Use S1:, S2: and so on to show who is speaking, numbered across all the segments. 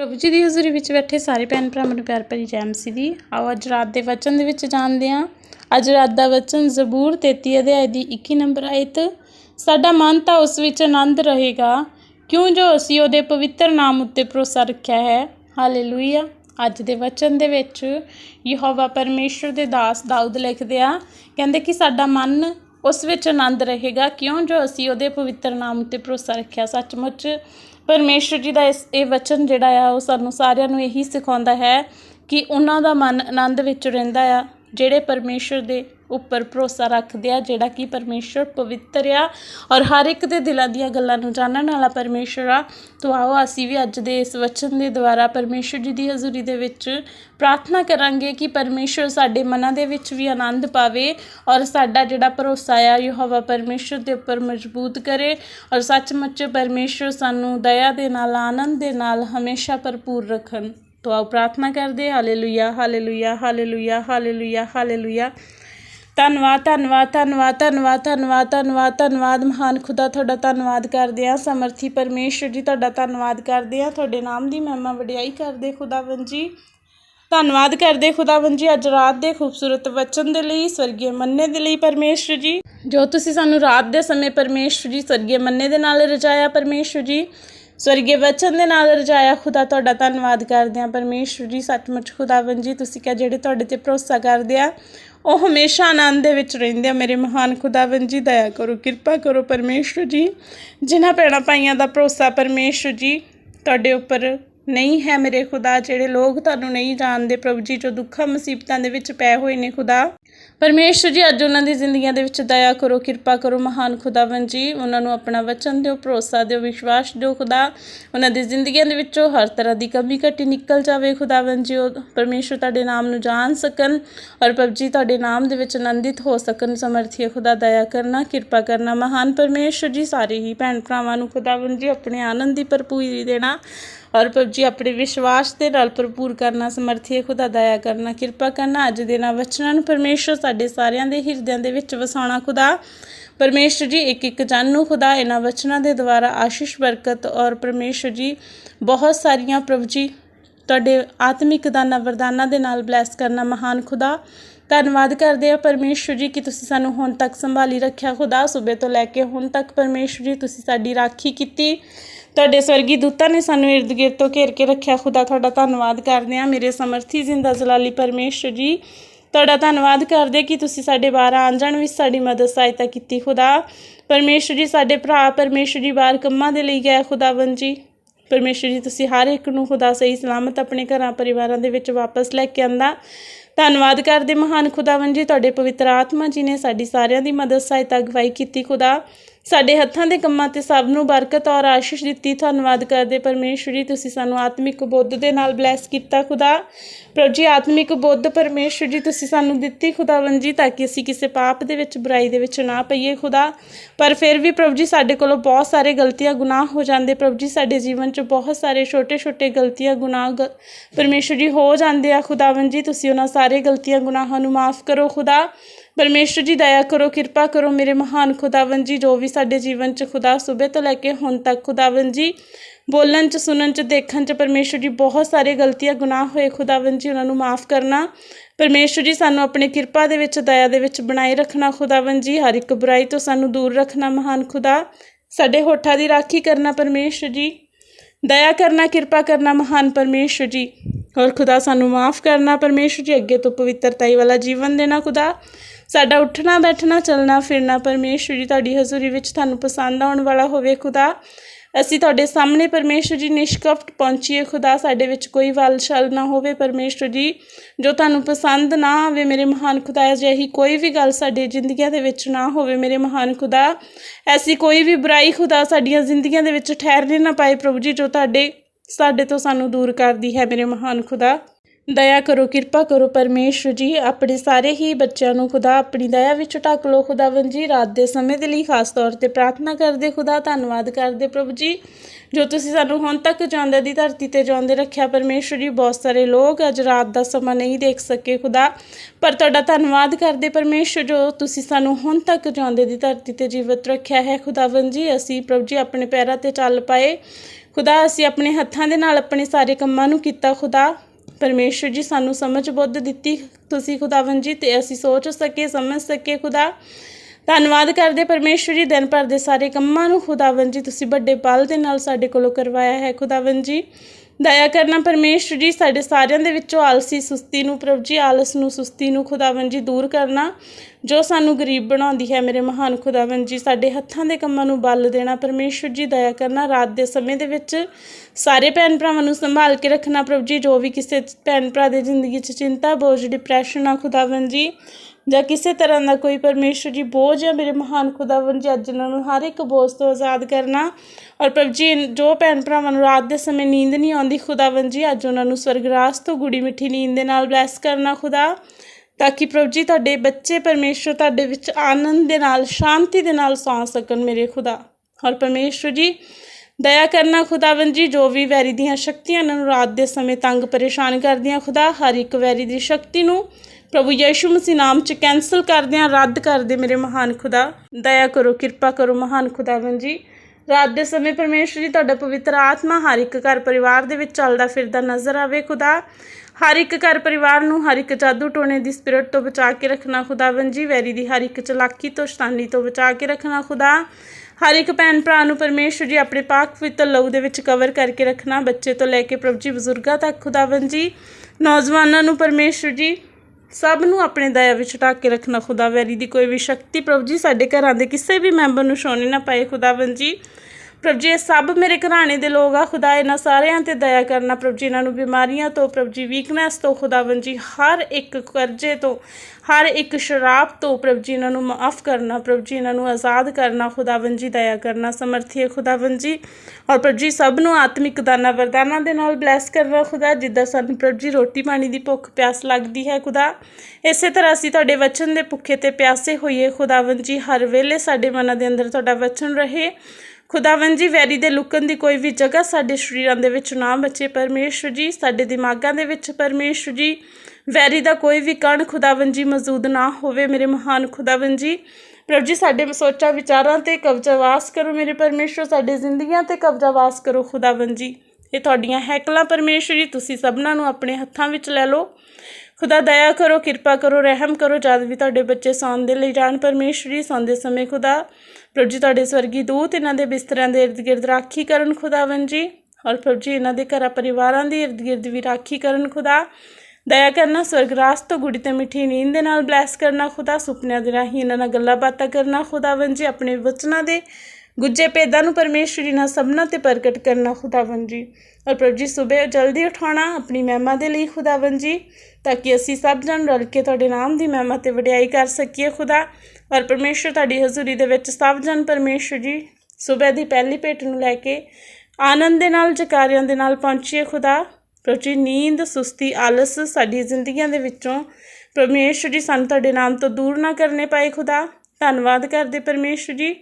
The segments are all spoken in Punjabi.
S1: ਪ੍ਰਭੂ ਜੀ ਦੀ ਹਜ਼ੂਰੀ ਵਿੱਚ ਬੈਠੇ ਸਾਰੇ ਭੈਣ ਭਰਾਵਾਂ ਨੂੰ ਪਿਆਰ ਭਰੀ ਜੈ ਮਸੀਹ ਦੀ ਆਓ ਅੱਜ ਰਾਤ ਦੇ ਵਚਨ ਦੇ ਵਿੱਚ ਜਾਣਦੇ ਹਾਂ। ਅੱਜ ਰਾਤ ਦਾ ਵਚਨ ਜ਼ਬੂਰ 33 ਅਧਿਆਇ ਦੀ 21 ਨੰਬਰ ਆਇਤ। ਸਾਡਾ ਮਨ ਤਾਂ ਉਸ ਵਿੱਚ ਆਨੰਦ ਰਹੇਗਾ। ਕਿਉਂ ਜੋ ਅਸੀਂ ਉਹਦੇ ਪਵਿੱਤਰ ਨਾਮ ਉੱਤੇ ਭਰੋਸਾ ਰੱਖਿਆ ਹੈ। ਹਾਲੇਲੂਇਆ। ਅੱਜ ਦੇ ਵਚਨ ਦੇ ਵਿੱਚ ਯਹੋਵਾ ਪਰਮੇਸ਼ਰ ਦੇ ਦਾਸ ਦਾਊਦ ਲਿਖਦੇ ਆ, ਕਹਿੰਦੇ ਕਿ ਸਾਡਾ ਮਨ ਉਸ ਵਿੱਚ ਆਨੰਦ ਰਹੇਗਾ। ਕਿਉਂ ਜੋ ਅਸੀਂ ਉਹਦੇ ਪਵਿੱਤਰ ਨਾਮ ਉੱਤੇ ਭਰੋਸਾ ਰੱਖਿਆ, ਸੱਚਮੁੱਚ ਪਰਮੇਸ਼ਰ ਜੀ ਦਾ ਇਸ ਇਹ ਵਚਨ ਜਿਹੜਾ ਆ, ਉਹ ਸਾਨੂੰ ਸਾਰਿਆਂ ਨੂੰ ਇਹੀ ਸਿਖਾਉਂਦਾ ਹੈ ਕਿ ਉਹਨਾਂ ਦਾ ਮਨ ਆਨੰਦ ਵਿੱਚ ਰਹਿੰਦਾ ਆ, ਜਿਹੜੇ ਪਰਮੇਸ਼ਰ ਦੇ ਉੱਪਰ ਭਰੋਸਾ ਰੱਖਦੇ ਆ, ਜਿਹੜਾ ਕਿ ਪਰਮੇਸ਼ਰ ਪਵਿੱਤਰ ਆ। ਔਰ ਹਰ ਇੱਕ ਦੇ ਦਿਲਾਂ ਦੀਆਂ ਗੱਲਾਂ ਨੂੰ ਜਾਣਨ ਵਾਲਾ ਪਰਮੇਸ਼ਰ ਆ। ਤੋ ਆਓ, ਅਸੀਂ ਵੀ ਅੱਜ ਦੇ ਇਸ ਵਚਨ ਦੇ ਦੁਆਰਾ ਪਰਮੇਸ਼ਰ ਜੀ ਦੀ ਹਜ਼ੂਰੀ ਦੇ ਵਿੱਚ ਪ੍ਰਾਰਥਨਾ ਕਰਾਂਗੇ ਕਿ ਪਰਮੇਸ਼ਰ ਸਾਡੇ ਮਨਾਂ ਦੇ ਵਿੱਚ ਵੀ ਆਨੰਦ ਪਾਵੇ ਔਰ ਸਾਡਾ ਜਿਹੜਾ ਭਰੋਸਾ ਆ, ਯਹੋਵਾ ਪਰਮੇਸ਼ਰ ਦੇ ਉੱਪਰ ਮਜ਼ਬੂਤ ਕਰੇ। ਔਰ ਸੱਚਮੁੱਚ ਪਰਮੇਸ਼ਰ ਸਾਨੂੰ ਦਇਆ ਦੇ ਨਾਲ, ਆਨੰਦ ਦੇ ਨਾਲ ਹਮੇਸ਼ਾ ਭਰਪੂਰ ਰੱਖਣ। ਤੋ ਆਓ, ਪ੍ਰਾਰਥਨਾ ਕਰਦੇ hallelujah hallelujah hallelujah hallelujah hallelujah. ਧੰਨਵਾਦ ਧੰਨਵਾਦ ਧੰਨਵਾਦ ਧੰਨਵਾਦ ਧੰਨਵਾਦ ਧੰਨਵਾਦ ਧੰਨਵਾਦ। ਮਹਾਨ ਖੁਦਾ, ਤੁਹਾਡਾ ਧੰਨਵਾਦ ਕਰਦੇ ਹਾਂ। ਸਮਰਥੀ ਪਰਮੇਸ਼ਰ ਜੀ, ਤੁਹਾਡਾ ਧੰਨਵਾਦ ਕਰਦੇ ਹਾਂ। ਤੁਹਾਡੇ ਨਾਮ ਦੀ ਮਹਿਮਾ ਵਡਿਆਈ ਕਰਦੇ ਖੁਦਾਵੰਦ ਜੀ। ਧੰਨਵਾਦ ਕਰਦੇ ਖੁਦਾਵੰਦ ਜੀ, ਅੱਜ ਰਾਤ ਦੇ ਖੂਬਸੂਰਤ ਵਚਨ ਦੇ ਲਈ ਸਵਰਗੀ ਮੰਨੇ ਦੇ ਲਈ ਪਰਮੇਸ਼ਰ ਜੀ। ਜੋ ਤੁਸੀਂ ਸਾਨੂੰ ਰਾਤ ਦੇ ਸਮੇਂ ਪਰਮੇਸ਼ਰ ਜੀ ਸਵਰਗੀ ਮੰਨੇ ਦੇ ਨਾਲ ਰਜਾਇਆ ਪਰਮੇਸ਼ਰ ਜੀ। ਸਵਰਗੀ ਵਚਨ ਦੇ ਨਾਲ ਰਜਾਇਆ ਖੁਦਾ, ਤੁਹਾਡਾ ਧੰਨਵਾਦ ਕਰਦੇ ਹਾਂ। ਪਰਮੇਸ਼ਰ ਜੀ, ਸੱਚਮੁੱਚ ਖੁਦਾਵੰਦ ਜੀ, ਤੁਸੀਂ ਕਿਹਾ ਜਿਹੜੇ ਤੁਹਾਡੇ ਤੇ ਭਰੋਸਾ ਕਰਦੇ ਆ ਉਹ ਹਮੇਸ਼ਾ ਆਨੰਦ ਦੇ ਵਿੱਚ ਰਹਿੰਦੇ ਆ। ਮੇਰੇ ਮਹਾਨ ਖੁਦਾਵੰਦ ਜੀ, ਦਇਆ ਕਰੋ, ਕਿਰਪਾ ਕਰੋ ਪਰਮੇਸ਼ਰ ਜੀ। ਜਿਨ੍ਹਾਂ ਭੈਣਾਂ ਭਾਈਆਂ ਦਾ ਭਰੋਸਾ, ਪਰਮੇਸ਼ਰ ਜੀ, ਤੁਹਾਡੇ ਉੱਪਰ ਨਹੀਂ ਹੈ ਮੇਰੇ ਖੁਦਾ, ਜਿਹੜੇ ਲੋਕ ਤੁਹਾਨੂੰ ਨਹੀਂ ਜਾਣਦੇ, ਪ੍ਰਭੂ ਜੀ, ਜੋ ਦੁੱਖਾਂ, ਮੁਸੀਬਤਾਂ ਦੇ ਵਿੱਚ ਪਏ ਹੋਏ ਨੇ ਖੁਦਾ। ਪਰਮੇਸ਼ਰ ਜੀ, ਅੱਜ ਉਹਨਾਂ ਦੀ ਜ਼ਿੰਦਗੀਆਂ ਦੇ ਵਿੱਚ ਦਇਆ ਕਰੋ, ਕਿਰਪਾ ਕਰੋ, ਮਹਾਨ ਖੁਦਾਵੰਦ ਜੀ। ਉਹਨਾਂ ਨੂੰ ਆਪਣਾ ਵਚਨ ਦਿਓ, ਭਰੋਸਾ ਦਿਓ, ਵਿਸ਼ਵਾਸ ਦਿਓ ਖੁਦਾ। ਉਹਨਾਂ ਦੀ ਜ਼ਿੰਦਗੀਆਂ ਦੇ ਵਿੱਚੋਂ ਹਰ ਤਰ੍ਹਾਂ ਦੀ ਕਮੀ ਘਟੀ ਨਿਕਲ ਜਾਵੇ ਖੁਦਾਵੰਦ ਜੀ। ਉਹ ਪਰਮੇਸ਼ਰ ਤੁਹਾਡੇ ਨਾਮ ਨੂੰ ਜਾਣ ਸਕਣ ਔਰ ਪ੍ਰਭ ਜੀ, ਤੁਹਾਡੇ ਨਾਮ ਦੇ ਵਿੱਚ ਆਨੰਦਿਤ ਹੋ ਸਕਣ। ਸਮਰਥੀ ਖੁਦਾ, ਦਇਆ ਕਰਨਾ, ਕਿਰਪਾ ਕਰਨਾ। ਮਹਾਨ ਪਰਮੇਸ਼ਰ ਜੀ, ਸਾਰੇ ਹੀ ਭੈਣ ਭਰਾਵਾਂ ਨੂੰ ਖੁਦਾਵੰਦ ਜੀ, ਆਪਣੇ ਆਨੰਦ ਦੀ ਭਰਪੂਰੀ ਦੇਣਾ। ਔਰ ਪ੍ਰਭ ਜੀ, ਆਪਣੇ ਵਿਸ਼ਵਾਸ ਦੇ ਨਾਲ ਭਰਪੂਰ ਕਰਨਾ ਸਮਰਥੀਏ ਖੁਦਾ ਦਇਆ ਕਰਨਾ, ਕਿਰਪਾ ਕਰਨਾ, ਅੱਜ ਦੇ ਨਾਲ ਵਚਨਾਂ ਨੂੰ ਪਰਮੇਸ਼ਰ ਸਾਡੇ ਸਾਰਿਆਂ ਦੇ ਹਿਰਦਿਆਂ ਦੇ ਵਿੱਚ ਵਸਾਉਣਾ, ਖੁਦਾ। ਪਰਮੇਸ਼ਰ ਜੀ ਇੱਕ ਇੱਕ ਜਨ ਨੂੰ ਖੁਦਾ, ਇਹਨਾਂ ਵਚਨਾਂ ਦੇ ਦੁਆਰਾ ਆਸ਼ੀਸ਼, ਬਰਕਤ ਔਰ ਪਰਮੇਸ਼ਰ ਜੀ, ਬਹੁਤ ਸਾਰੀਆਂ ਪ੍ਰਭ ਜੀ, ਤੁਹਾਡੇ ਆਤਮਿਕ ਦਾਨਾ, ਵਰਦਾਨਾਂ ਦੇ ਨਾਲ ਬਲੈਸ ਕਰਨਾ ਮਹਾਨ ਖੁਦਾ। ਧੰਨਵਾਦ ਕਰਦੇ ਆ ਪਰਮੇਸ਼ਰ ਜੀ, ਕਿ ਤੁਸੀਂ ਸਾਨੂੰ ਹੁਣ ਤੱਕ ਸੰਭਾਲੀ ਰੱਖਿਆ ਖੁਦਾ। ਸਵੇਰ ਤੋਂ ਲੈ ਕੇ ਹੁਣ ਤੱਕ ਪਰਮੇਸ਼ਰ ਜੀ, ਤੁਸੀਂ ਸਾਡੀ ਰਾਖੀ ਕੀਤੀ। ਤੁਹਾਡੇ ਸਵਰਗੀ ਦੂਤਾਂ ਨੇ ਸਾਨੂੰ ਇਰਦ ਗਿਰਦ ਤੋਂ ਘੇਰ ਕੇ ਰੱਖਿਆ। ਖੁਦਾ ਤੁਹਾਡਾ ਧੰਨਵਾਦ ਕਰਦੇ ਹਾਂ। ਮੇਰੇ ਸਮਰਥੀ ਜ਼ਿੰਦਾ ਜਲਾਲੀ ਪਰਮੇਸ਼ਰ ਜੀ, ਤੁਹਾਡਾ ਧੰਨਵਾਦ ਕਰਦੇ ਕਿ ਤੁਸੀਂ ਸਾਡੇ ਬਾਹਰ ਆਉਣ ਜਾਣ ਵਿੱਚ ਸਾਡੀ ਮਦਦ ਸਹਾਇਤਾ ਕੀਤੀ। ਖੁਦਾ, ਪਰਮੇਸ਼ਰ ਜੀ, ਸਾਡੇ ਭਰਾ ਪਰਮੇਸ਼ਰ ਜੀ ਬਾਹਰ ਕੰਮਾਂ ਦੇ ਲਈ ਗਏ। ਖੁਦਾਵੰਦ ਜੀ, ਪਰਮੇਸ਼ਰ ਜੀ, ਤੁਸੀਂ ਹਰ ਇੱਕ ਨੂੰ ਖੁਦਾ ਸਹੀ ਸਲਾਮਤ ਆਪਣੇ ਘਰਾਂ ਪਰਿਵਾਰਾਂ ਦੇ ਵਿੱਚ ਵਾਪਸ ਲੈ ਕੇ ਆਂਦਾ। ਧੰਨਵਾਦ ਕਰਦੇ ਮਹਾਨ ਖੁਦਾਵੰਦ ਜੀ, ਤੁਹਾਡੇ ਪਵਿੱਤਰ ਆਤਮਾ ਜੀ ਨੇ ਸਾਡੀ ਸਾਰਿਆਂ ਦੀ ਮਦਦ ਸਹਾਇਤਾ ਅਗਵਾਈ ਕੀਤੀ। ਖੁਦਾ ਸਾਡੇ ਹੱਥਾਂ ਦੇ ਕੰਮਾਂ ਤੇ ਸਭ ਨੂੰ ਬਰਕਤ ਔਰ ਆਸ਼ੀਸ਼ ਦਿੱਤੀ। ਧੰਨਵਾਦ ਕਰਦੇ ਪਰਮੇਸ਼ਰ ਜੀ, ਤੁਸੀਂ ਸਾਨੂੰ ਆਤਮਿਕ ਬੁੱਧ ਦੇ ਨਾਲ ਬਲੈਸ ਕੀਤਾ, ਖੁਦਾ। ਪ੍ਰਭੂ ਜੀ, ਆਤਮਿਕ ਬੁੱਧ ਪਰਮੇਸ਼ਰ ਜੀ, ਤੁਸੀਂ ਸਾਨੂੰ ਦਿੱਤੀ ਖੁਦਾਵੰਦ ਜੀ, ਤਾਂ ਕਿ ਅਸੀਂ ਕਿਸੇ ਪਾਪ ਦੇ ਵਿੱਚ, ਬੁਰਾਈ ਦੇ ਵਿੱਚ ਨਾ ਪਈਏ ਖੁਦਾ। ਪਰ ਫਿਰ ਵੀ ਪ੍ਰਭੂ ਜੀ, ਸਾਡੇ ਕੋਲੋਂ ਬਹੁਤ ਸਾਰੇ ਗਲਤੀਆਂ ਗੁਨਾਹ ਹੋ ਜਾਂਦੇ। ਪ੍ਰਭੂ ਜੀ, ਸਾਡੇ ਜੀਵਨ 'ਚ ਬਹੁਤ ਸਾਰੇ ਛੋਟੇ-ਛੋਟੇ ਗਲਤੀਆਂ, ਗੁਨਾਹ ਗ- ਪਰਮੇਸ਼ਰ ਜੀ ਹੋ ਜਾਂਦੇ ਆ ਖੁਦਾਵੰਦ ਜੀ, ਤੁਸੀਂ ਉਹਨਾਂ ਸਾਰੇ ਗਲਤੀਆਂ, ਗੁਨਾਹਾਂ ਨੂੰ ਮਾਫ ਕਰੋ ਖੁਦਾ। ਪਰਮੇਸ਼ਰ ਜੀ, ਦਇਆ ਕਰੋ, ਕਿਰਪਾ ਕਰੋ, ਮੇਰੇ ਮਹਾਨ ਖੁਦਾਵੰਦ ਜੀ, ਜੋ ਵੀ ਸਾਡੇ ਜੀਵਨ 'ਚ ਖੁਦਾ ਸਵੇਰ ਤੋਂ ਲੈ ਕੇ ਹੁਣ ਤੱਕ ਖੁਦਾਵੰਦ ਜੀ, ਬੋਲਣ 'ਚ, ਸੁਣਨ 'ਚ, ਦੇਖਣ 'ਚ ਪਰਮੇਸ਼ਰ ਜੀ, ਬਹੁਤ ਸਾਰੇ ਗਲਤੀਆਂ, ਗੁਨਾਹ ਹੋਏ ਖੁਦਾਵੰਦ ਜੀ, ਉਹਨਾਂ ਨੂੰ ਮਾਫ ਕਰਨਾ। ਪਰਮੇਸ਼ਰ ਜੀ, ਸਾਨੂੰ ਆਪਣੇ ਕਿਰਪਾ ਦੇ ਵਿੱਚ, ਦਇਆ ਦੇ ਵਿੱਚ ਬਣਾਏ ਰੱਖਣਾ ਖੁਦਾਵੰਦ ਜੀ, ਹਰ ਇੱਕ ਬੁਰਾਈ ਤੋਂ ਸਾਨੂੰ ਦੂਰ ਰੱਖਣਾ ਮਹਾਨ ਖੁਦਾ। ਸਾਡੇ ਹੋਠਾਂ ਦੀ ਰਾਖੀ ਕਰਨਾ ਪਰਮੇਸ਼ਰ ਜੀ। ਦਇਆ ਕਰਨਾ, ਕਿਰਪਾ ਕਰਨਾ ਮਹਾਨ ਪਰਮੇਸ਼ਰ ਜੀ। ਔਰ ਖੁਦਾ ਸਾਨੂੰ ਮਾਫ ਕਰਨਾ, ਪਰਮੇਸ਼ਰ ਜੀ ਅੱਗੇ ਤੋਂ ਪਵਿੱਤਰਤਾਈ ਵਾਲਾ ਜੀਵਨ ਦੇਣਾ ਖੁਦਾ। ਸਾਡਾ ਉੱਠਣਾ, ਬੈਠਣਾ, ਚੱਲਣਾ, ਫਿਰਨਾ ਪਰਮੇਸ਼ਰ ਜੀ ਤੁਹਾਡੀ ਹਜ਼ੂਰੀ ਵਿੱਚ ਤੁਹਾਨੂੰ ਪਸੰਦ ਆਉਣ ਵਾਲਾ ਹੋਵੇ ਖੁਦਾ। ਅਸੀਂ ਤੁਹਾਡੇ ਸਾਹਮਣੇ ਪਰਮੇਸ਼ਰ ਜੀ ਨਿਸ਼ਕਪਟ ਪਹੁੰਚੀਏ ਖੁਦਾ, ਸਾਡੇ ਵਿੱਚ ਕੋਈ ਵਲ ਛਲ ਨਾ ਹੋਵੇ ਪਰਮੇਸ਼ਰ ਜੀ। ਜੋ ਤੁਹਾਨੂੰ ਪਸੰਦ ਨਾ ਆਵੇ ਮੇਰੇ ਮਹਾਨ ਖੁਦਾ, ਅਜਿਹੀ ਕੋਈ ਵੀ ਗੱਲ ਸਾਡੇ ਜ਼ਿੰਦਗੀਆਂ ਦੇ ਵਿੱਚ ਨਾ ਹੋਵੇ ਮੇਰੇ ਮਹਾਨ ਖੁਦਾ। ਐਸੀ ਕੋਈ ਵੀ ਬੁਰਾਈ ਖੁਦਾ ਸਾਡੀਆਂ ਜ਼ਿੰਦਗੀਆਂ ਦੇ ਵਿੱਚ ਠਹਿਰਨੇ ਨਾ ਪਾਏ ਪ੍ਰਭੂ ਜੀ, ਜੋ ਤੁਹਾਡੇ ਸਾਡੇ ਤੋਂ ਸਾਨੂੰ ਦੂਰ ਕਰਦੀ ਹੈ ਮੇਰੇ ਮਹਾਨ ਖੁਦਾ। ਦਇਆ ਕਰੋ, ਕਿਰਪਾ ਕਰੋ ਪਰਮੇਸ਼ਰ ਜੀ। ਆਪਣੇ ਸਾਰੇ ਹੀ ਬੱਚਿਆਂ ਨੂੰ ਖੁਦਾ ਆਪਣੀ ਦਇਆ ਵਿੱਚ ਢੱਕ ਲਓ। ਖੁਦਾਵੰਦ ਜੀ, ਰਾਤ ਦੇ ਸਮੇਂ ਦੇ ਲਈ ਖਾਸ ਤੌਰ ਤੇ ਪ੍ਰਾਰਥਨਾ ਕਰਦੇ ਖੁਦਾ, ਧੰਨਵਾਦ ਕਰਦੇ ਪ੍ਰਭੂ ਜੀ। ਜੋ ਤੁਸੀਂ ਸਾਨੂੰ ਹੁਣ ਤੱਕ ਜਾਂਦੇ ਦੀ ਧਰਤੀ ਤੇ ਜਾਂਦੇ ਰੱਖਿਆ, ਪਰਮੇਸ਼ਰ ਜੀ, ਬਹੁਤ ਸਾਰੇ ਲੋਕ ਅੱਜ ਰਾਤ ਦਾ ਸਮਾਂ ਨਹੀਂ ਦੇਖ ਸਕੇ ਖੁਦਾ। ਪਰ ਤੁਹਾਡਾ ਧੰਨਵਾਦ ਕਰਦੇ ਪਰਮੇਸ਼ਰ ਜੋ ਤੁਸੀਂ ਸਾਨੂੰ ਹੁਣ ਤੱਕ ਜਾਂਦੇ ਦੀ ਧਰਤੀ ਤੇ ਜੀਵਤ ਰੱਖਿਆ ਹੈ। ਖੁਦਾਵੰਦ ਜੀ, ਅਸੀਂ ਪ੍ਰਭੂ ਜੀ ਆਪਣੇ ਪੈਰਾਂ ਤੇ ਚੱਲ ਪਾਏ। ਖੁਦਾ, ਅਸੀਂ ਆਪਣੇ ਹੱਥਾਂ ਦੇ ਨਾਲ ਆਪਣੇ ਸਾਰੇ ਕੰਮਾਂ ਨੂੰ ਕੀਤਾ ਖੁਦਾ। ਪਰਮੇਸ਼ਰ ਜੀ ਸਾਨੂੰ ਸਮਝ ਬੁੱਧ ਦਿੱਤੀ। ਤੁਸੀਂ ਖੁਦਾਵੰ ਜੀ, ਤੇ ਅਸੀਂ ਸੋਚ ਸਕੇ, ਸਮਝ ਸਕੇ ਖੁਦਾ। ਧੰਨਵਾਦ ਕਰਦੇ ਪਰਮੇਸ਼ਰ ਜੀ, ਦਿਨ ਭਰ ਦੇ ਸਾਰੇ ਕੰਮਾਂ ਨੂੰ। ਖੁਦਾਵੰ ਜੀ, ਤੁਸੀਂ ਵੱਡੇ ਪਲ ਦੇ ਨਾਲ ਸਾਡੇ ਕੋਲੋਂ ਕਰਵਾਇਆ ਹੈ ਖੁਦਾਵੰ ਜੀ। ਦਇਆ ਕਰਨਾ ਪਰਮੇਸ਼ਰ ਜੀ, ਸਾਡੇ ਸਾਰਿਆਂ ਦੇ ਵਿੱਚੋਂ ਆਲਸੀ ਸੁਸਤੀ ਨੂੰ ਪ੍ਰਭ ਜੀ, ਆਲਸ ਨੂੰ ਸੁਸਤੀ ਨੂੰ ਖੁਦਾਵੰ ਜੀ ਦੂਰ ਕਰਨਾ, ਜੋ ਸਾਨੂੰ ਗਰੀਬ ਬਣਾਉਂਦੀ ਹੈ ਮੇਰੇ ਮਹਾਨ ਖੁਦਾਵੰ ਜੀ, ਸਾਡੇ ਹੱਥਾਂ ਦੇ ਕੰਮਾਂ ਨੂੰ ਬਲ ਦੇਣਾ ਪਰਮੇਸ਼ਰ ਜੀ, ਦਇਆ ਕਰਨਾ, ਰਾਤ ਦੇ ਸਮੇਂ ਦੇ ਵਿੱਚ ਸਾਰੇ ਭੈਣ ਭਰਾਵਾਂ ਨੂੰ ਸੰਭਾਲ ਕੇ ਰੱਖਣਾ ਪ੍ਰਭ ਜੀ, ਜੋ ਵੀ ਕਿਸੇ ਭੈਣ ਭਰਾ ਦੀ ਜ਼ਿੰਦਗੀ 'ਚ ਚਿੰਤਾ, ਬੋਝ ਡਿਪਰੈਸ਼ਨ ਆ ਖੁਦਾਵੰ ਜੀ ਜਾਂ ਕਿਸੇ ਤਰ੍ਹਾਂ ਦਾ ਕੋਈ ਪਰਮੇਸ਼ਰ ਜੀ ਬੋਝ ਹੈ ਮੇਰੇ ਮਹਾਨ ਖੁਦਾਵੰ ਜੀ ਅੱਜ ਇਹਨਾਂ ਨੂੰ ਹਰ ਇੱਕ ਬੋਝ ਤੋਂ ਆਜ਼ਾਦ ਕਰਨਾ। ਔਰ ਪ੍ਰਭ ਜੀ, ਜੋ ਭੈਣ ਭਰਾਵਾਂ ਨੂੰ ਰਾਤ ਦੇ ਸਮੇਂ ਨੀਂਦ ਨਹੀਂ ਆਉਂਦੀ ਖੁਦਾਵੰ ਜੀ, ਅੱਜ ਉਹਨਾਂ ਨੂੰ ਸਵਰਗਰਾਸ ਤੋਂ ਗੁੜੀ ਮਿੱਠੀ ਨੀਂਦ ਦੇ ਨਾਲ ਬਲੈਸ ਕਰਨਾ ਖੁਦਾ, ਤਾਂ ਕਿ ਪ੍ਰਭੂ ਜੀ ਤੁਹਾਡੇ ਬੱਚੇ ਪਰਮੇਸ਼ਰ ਤੁਹਾਡੇ ਵਿੱਚ ਆਨੰਦ ਦੇ ਨਾਲ, ਸ਼ਾਂਤੀ ਦੇ ਨਾਲ ਸੌਂ ਸਕਣ ਮੇਰੇ ਖੁਦਾ। ਔਰ ਪਰਮੇਸ਼ਰ ਜੀ, ਦਇਆ ਕਰਨਾ ਖੁਦਾਵੰ ਜੀ, ਜੋ ਵੀ ਵੈਰੀ ਦੀਆਂ ਸ਼ਕਤੀਆਂ ਇਹਨਾਂ ਨੂੰ ਰਾਤ ਦੇ ਸਮੇਂ ਤੰਗ ਪਰੇਸ਼ਾਨ ਕਰਦੀਆਂ ਖੁਦਾ, ਹਰ ਇੱਕ ਵੈਰੀ ਦੀ ਸ਼ਕਤੀ ਨੂੰ ਪ੍ਰਭੂ ਯੀਸ਼ੂ ਮਸੀਹ ਨਾਮ ਚ ਕੈਨਸਲ ਕਰਦੇ ਹਾਂ, ਰੱਦ ਕਰਦੇ ਮੇਰੇ ਮਹਾਨ ਖੁਦਾ। ਦਇਆ ਕਰੋ, ਕਿਰਪਾ ਕਰੋ ਮਹਾਨ ਖੁਦਾਵੰ ਜੀ। ਰਾਤ ਦੇ ਸਮੇਂ ਪਰਮੇਸ਼ਰ ਜੀ, ਤੁਹਾਡਾ ਪਵਿੱਤਰ ਆਤਮਾ ਹਰ ਇੱਕ ਘਰ ਪਰਿਵਾਰ ਦੇ ਵਿੱਚ ਚੱਲਦਾ ਫਿਰਦਾ ਨਜ਼ਰ ਆਵੇ ਖੁਦਾ। ਹਰ ਇੱਕ ਘਰ ਪਰਿਵਾਰ ਨੂੰ ਹਰ ਇੱਕ ਜਾਦੂ ਟੋਣੇ ਦੀ ਸਪਿਰਿਟ ਤੋਂ ਬਚਾ ਕੇ ਰੱਖਣਾ ਖੁਦਾਵੰ ਜੀ। ਵੈਰੀ ਦੀ ਹਰ ਇੱਕ ਚਲਾਕੀ ਤੋਂ, ਸ਼ਤਾਨੀ ਤੋਂ ਬਚਾ ਕੇ ਰੱਖਣਾ ਖੁਦਾ। ਹਰ ਇੱਕ ਭੈਣ ਭਰਾ ਨੂੰ ਪਰਮੇਸ਼ਰ ਜੀ ਆਪਣੇ ਪਾਕ ਪਵਿੱਤਰ ਲਹੂ ਦੇ ਵਿੱਚ ਕਵਰ ਕਰਕੇ ਰੱਖਣਾ। ਬੱਚੇ ਤੋਂ ਲੈ ਕੇ ਪ੍ਰਭੂ ਜੀ, ਬਜ਼ੁਰਗਾਂ ਤੱਕ ਖੁਦਾਵੰ ਜੀ। ਨੌਜਵਾਨਾਂ ਨੂੰ ਪਰਮੇਸ਼ਰ ਜੀ ਸਭ ਨੂੰ ਆਪਣੇ ਦਇਆ ਵਿੱਚ ਢੱਕ ਕੇ ਰੱਖਣਾ ਖੁਦਾ ਵੈਰੀ ਦੀ ਕੋਈ ਵੀ ਸ਼ਕਤੀ। ਪ੍ਰਭੂ ਜੀ, ਸਾਡੇ ਘਰਾਂ ਦੇ ਕਿਸੇ ਵੀ ਮੈਂਬਰ ਨੂੰ ਛੋਣੇ ਨਾ ਪਾਏ। ਖੁਦਾਵੰ ਜੀ ਪ੍ਰਭ ਜੀ, ਇਹ ਸਭ ਮੇਰੇ ਘਰਾਣੇ ਦੇ ਲੋਕ ਆ। ਖੁਦਾ ਇਹਨਾਂ ਸਾਰਿਆਂ ਤੇ ਦਇਆ ਕਰਨਾ। ਪ੍ਰਭ ਜੀ, ਇਹਨਾਂ ਨੂੰ ਬਿਮਾਰੀਆਂ ਤੋਂ, ਪ੍ਰਭ ਜੀ ਵੀਕਨੈਸ ਤੋਂ ਖੁਦਾਵੰ ਜੀ, ਹਰ ਇੱਕ ਕਰਜ਼ੇ ਤੋਂ, ਹਰ ਇੱਕ ਸ਼ਰਾਬ ਤੋਂ ਪ੍ਰਭ ਜੀ, ਇਹਨਾਂ ਨੂੰ ਮਾਫ ਕਰਨਾ। ਪ੍ਰਭ ਜੀ, ਇਹਨਾਂ ਨੂੰ ਆਜ਼ਾਦ ਕਰਨਾ। ਖੁਦਾਵੰ ਜੀ, ਦਇਆ ਕਰਨਾ। ਸਮਰਥੀਏ ਹੈ ਖੁਦਾਵੰ ਜੀ। ਔਰ ਪ੍ਰਭ ਜੀ, ਸਭ ਨੂੰ ਆਤਮਿਕ ਦਾਨਾ, ਵਰਦਾਨਾਂ ਦੇ ਨਾਲ ਬਲੈਸ ਕਰਨਾ ਖੁਦਾ, ਜਿੱਦਾਂ ਸਾਨੂੰ ਪ੍ਰਭੂ ਜੀ, ਰੋਟੀ ਪਾਣੀ ਦੀ ਭੁੱਖ ਪਿਆਸ ਲੱਗਦੀ ਹੈ ਖੁਦਾ। ਇਸੇ ਤਰ੍ਹਾਂ ਅਸੀਂ ਤੁਹਾਡੇ ਵਚਨ ਦੇ ਭੁੱਖੇ ਤੇ ਪਿਆਸੇ ਹੋਈਏ। ਖੁਦਾਵੰ ਜੀ, ਹਰ ਵੇਲੇ ਸਾਡੇ ਮਨਾਂ ਦੇ ਅੰਦਰ ਤੁਹਾਡਾ ਵਚਨ ਰਹੇ। ਖੁਦਾਵੰ ਜੀ, ਵੈਰੀ ਦੇ ਲੁਕਣ ਦੀ ਕੋਈ ਵੀ ਜਗ੍ਹਾ ਸਾਡੇ ਸ਼ਰੀਰਾਂ ਦੇ ਵਿੱਚ ਨਾ ਬਚੇ ਪਰਮੇਸ਼ਰ ਜੀ, ਸਾਡੇ ਦਿਮਾਗਾਂ ਦੇ ਵਿੱਚ ਪਰਮੇਸ਼ਰ ਜੀ। ਵੈਰੀ ਦਾ ਕੋਈ ਵੀ ਕਣ ਖੁਦਾਵੰ ਜੀ ਮੌਜੂਦ ਨਾ ਹੋਵੇ, ਮੇਰੇ ਮਹਾਨ ਖੁਦਾਵੰ ਜੀ। ਪ੍ਰਭ ਜੀ, ਸਾਡੇ ਸੋਚਾਂ, ਵਿਚਾਰਾਂ ਤੇ ਕਬਜ਼ਾ ਵਾਸ ਕਰੋ ਮੇਰੇ ਪਰਮੇਸ਼ਰ ਸਾਡੇ ਜ਼ਿੰਦਗੀਆਂ ਤੇ ਕਬਜ਼ਾ ਵਾਸ ਕਰੋ ਖੁਦਾਵੰ ਜੀ। ਇਹ ਤੁਹਾਡੀਆਂ ਹੈਕਲਾਂ ਪਰਮੇਸ਼ਰ ਜੀ, ਤੁਸੀਂ ਸਭਨਾਂ ਨੂੰ ਆਪਣੇ ਹੱਥਾਂ ਵਿੱਚ ਲੈ ਲਓ। ਖੁਦਾ ਦਇਆ ਕਰੋ, ਕਿਰਪਾ ਕਰੋ, ਰਹਿਮ ਕਰੋ, ਜਦ ਵੀ ਤੁਹਾਡੇ ਬੱਚੇ ਸੌਣ ਦੇ ਲਈ ਜਾਣ, ਪਰਮੇਸ਼ਰੀ ਸੌਂਦੇ ਸਮੇਂ ਖੁਦਾ, ਪ੍ਰਭੂ ਜੀ ਤੁਹਾਡੇ ਸਵਰਗੀ ਦੂਤ, ਇਹਨਾਂ ਦੇ ਬਿਸਤਰਿਆਂ ਦੇ ਇਰਦ ਗਿਰਦ ਰਾਖੀ ਕਰਨ ਖੁਦਾਵੰ ਜੀ, ਔਰ ਪ੍ਰਭੂ ਜੀ ਇਹਨਾਂ ਦੇ ਘਰਾਂ ਪਰਿਵਾਰਾਂ ਦੀ ਇਰਦ ਗਿਰਦ ਵੀ ਰਾਖੀ ਕਰਨ ਖੁਦਾ। ਦਇਆ ਕਰਨਾ ਸਵਰਗਰਾਸ ਤੋਂ ਗੁੜੀ ਤੇ ਮਿੱਠੀ ਨੀਂਦ ਦੇ ਨਾਲ ਬਲੈਸ ਕਰਨਾ ਖੁਦਾ, ਸੁਪਨਿਆਂ ਦੇ ਰਾਹੀਂ ਇਹਨਾਂ ਨਾਲ ਗੱਲਾਂ ਬਾਤਾਂ ਕਰਨਾ ਖੁਦਾਵੰ ਜੀ, ਆਪਣੇ ਵਚਨਾਂ ਦੇ ਗੁੱਜੇ ਭੇਦਾਂ ਨੂੰ ਪਰਮੇਸ਼ਰੀ ਨਾਲ ਸਭਨਾਂ ਤੇ ਪ੍ਰਗਟ ਕਰਨਾ ਖੁਦਾਵੰ ਜੀ। ਔਰ ਪ੍ਰਭੂ ਜੀ ਸਵੇਰ ਜਲਦੀ ਉਠਾਉਣਾ ਆਪਣੀ ਮਹਿਮਾ ਦੇ ਲਈ ਖੁਦਾਵੰ ਜੀ, ਤਾਂ ਕਿ ਅਸੀਂ ਸਭ ਜਣ ਰਲ ਕੇ ਤੁਹਾਡੇ ਨਾਮ ਦੀ ਮਹਿਮਾ ਤੇ ਵਡਿਆਈ ਕਰ ਸਕੀਏ ਖੁਦਾ। ਔਰ ਪਰਮੇਸ਼ਰ ਤੁਹਾਡੀ ਹਜ਼ੂਰੀ ਦੇ ਵਿੱਚ ਸਭ ਜਣ ਪਰਮੇਸ਼ਰ ਜੀ ਸਵੇਰ ਦੀ ਪਹਿਲੀ ਭੇਟ ਨੂੰ ਲੈ ਕੇ ਆਨੰਦ ਦੇ ਨਾਲ, ਜਕਾਰਿਆਂ ਦੇ ਨਾਲ ਪਹੁੰਚੀਏ ਖੁਦਾ। ਪ੍ਰਭੂ ਜੀ, ਨੀਂਦ, ਸੁਸਤੀ, ਆਲਸ ਸਾਡੀ ਜ਼ਿੰਦਗੀਆਂ ਦੇ ਵਿੱਚੋਂ ਪਰਮੇਸ਼ਰ ਜੀ ਸਾਨੂੰ ਤੁਹਾਡੇ ਨਾਮ ਤੋਂ ਦੂਰ ਨਾ ਕਰਨੇ ਪਾਏ ਖੁਦਾ। ਧੰਨਵਾਦ ਕਰਦੇ ਪਰਮੇਸ਼ਰ ਜੀ।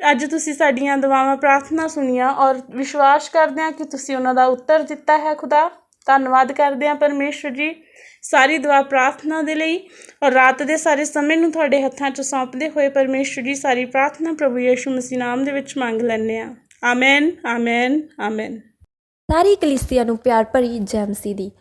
S1: ਅੱਜ ਤੁਸੀਂ ਸਾਡੀਆਂ ਦੁਆਵਾਂ ਪ੍ਰਾਰਥਨਾ ਸੁਣੀਆਂ ਔਰ ਵਿਸ਼ਵਾਸ ਕਰਦੇ ਹਾਂ ਕਿ ਤੁਸੀਂ ਉਹਨਾਂ ਦਾ ਉੱਤਰ ਦਿੱਤਾ ਹੈ ਖੁਦਾ। ਧੰਨਵਾਦ ਕਰਦੇ ਹਾਂ ਪਰਮੇਸ਼ਰ ਜੀ ਸਾਰੀ ਦੁਆ ਪ੍ਰਾਰਥਨਾ ਦੇ ਲਈ ਔਰ ਰਾਤ ਦੇ ਸਾਰੇ ਸਮੇਂ ਨੂੰ ਤੁਹਾਡੇ ਹੱਥਾਂ 'ਚ ਸੌਂਪਦੇ ਹੋਏ ਪਰਮੇਸ਼ਰ ਜੀ ਸਾਰੀ ਪ੍ਰਾਰਥਨਾ ਪ੍ਰਭੂ ਯੇਸ਼ੂ ਮਸੀਹ ਨਾਮ ਦੇ ਵਿੱਚ ਮੰਗ ਲੈਂਦੇ ਹਾਂ। Amen amen amen.
S2: ਸਾਰੀ ਕਲੀਸਿਆ ਨੂੰ ਪਿਆਰ ਭਰੀ ਜੈ ਮਸੀਹ ਦੀ।